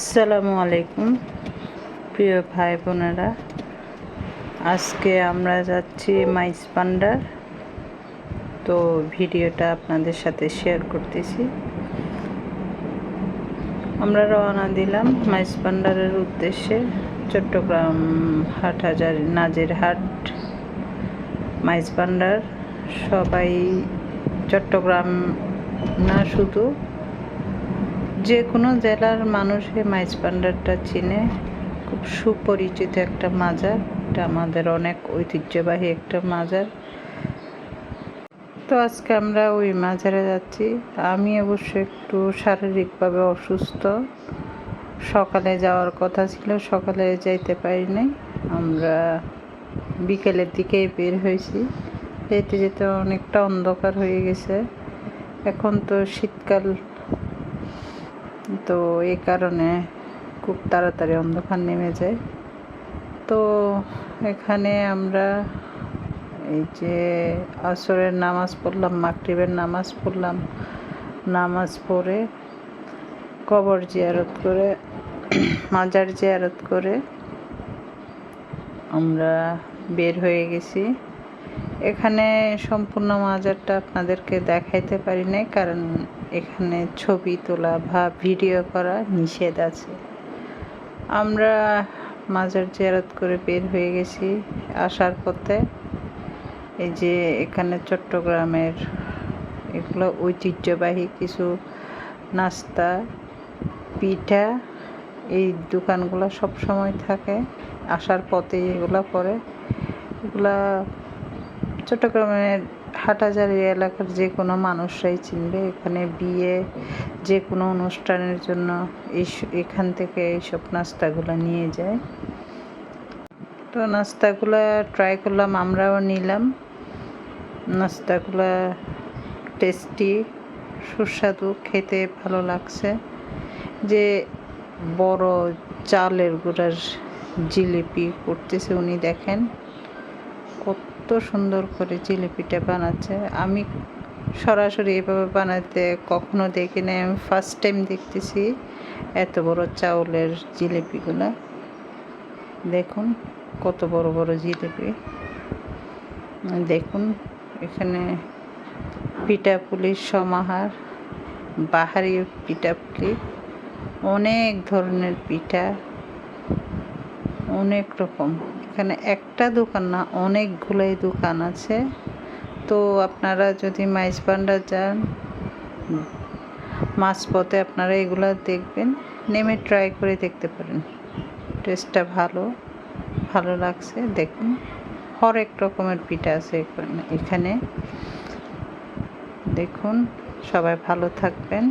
আসসালামু আলাইকুম, প্রিয় ভাই বোনেরা। আজকে আমরা যাচ্ছি মাইস পান্ডার তো ভিডিওটা আপনাদের সাথে শেয়ার করতেছি। আমরা রওনা দিলাম মাইস পান্ডারের উদ্দেশ্যে। চট্টগ্রাম হাট হাজার নাজের হাট মাইস পান্ডার সবাই চট্টগ্রাম না শুধু যে কোনো জেলার মানুষে মাইজ পান্ডারটা চিনে। খুব সুপরিচিত একটা মাজার। এটা আমাদের অনেক ঐতিহ্যবাহী একটা মাজার। তো আজকে আমরা ওই মাজারে যাচ্ছি। আমি অবশ্য একটু শারীরিকভাবে অসুস্থ। সকালে যাওয়ার কথা ছিল, সকালে যাইতে পারি নাই আমরা বিকেলের দিকেই বের হয়েছি। যেতে যেতে অনেকটা অন্ধকার হয়ে গেছে। এখন তো শীতকাল তো এই কারণে খুব তাড়াতাড়ি অন্ধকার নেমে যায়। তো এখানে আমরা এই যে আসরের নামাজ পড়লাম মাকরিবের নামাজ পড়লাম, নামাজ পড়ে কবর জিয়ারত করে, মাজার জিয়ারত করে আমরা বের হয়ে গেছি। এখানে সম্পূর্ণ মাজারটা আপনাদেরকে দেখাইতে পারি নাই, কারণ এখানে ছবি তোলা বা ভিডিও করা নিষেধ আছে। আমরা মাজার জিয়ারত করে বের হয়ে গেছি আসার পথে। এই যে এখানে চট্টগ্রামের এগুলো ঐতিহ্যবাহী কিছু নাস্তা, পিঠা, এই দোকানগুলো সব সময় থাকে। আসার পথে এগুলো পরে। এগুলা চট্টগ্রামের হাটাজারি এলাকার যে কোনো মানুষরাই চিনবে, এখানে বিয়ে, যে কোনো অনুষ্ঠানের জন্য এই এখান থেকে এইসব নাস্তাগুলো নিয়ে যায়। তো নাস্তাগুলো ট্রাই করলাম, আমরাও নিলাম। নাস্তাগুলো টেস্টি সুস্বাদু, খেতে ভালো লাগছে। যে বড় চালের গুঁড়ার জিলিপি করতেছে উনি দেখেন। কত সুন্দর করে জিলিপিটা বানাচ্ছে। আমি সরাসরি এভাবে বানাতে কখনো দেখি না আমি ফার্স্ট টাইম দেখতেছি এত বড় চাউলের জিলিপিগুলো। দেখুন কত বড় বড় জিলিপি। দেখুন এখানে পিঠাপুলির সমাহার, বাহারি পিঠাপুলি অনেক ধরনের পিঠা, অনেক রকম। এখানে একটা দোকান না, অনেকগুলোই দোকান আছে। তো আপনারা যদি মাইজ ভান্ডার যান, মাঝপথে আপনারা এগুলো দেখবেন, নেমে ট্রাই করে দেখতে পারেন। টেস্টটা ভালো ভালো লাগছে, দেখুন। হরেক রকমের পিঠা আছে এখানে। দেখুন, সবাই ভালো থাকবেন।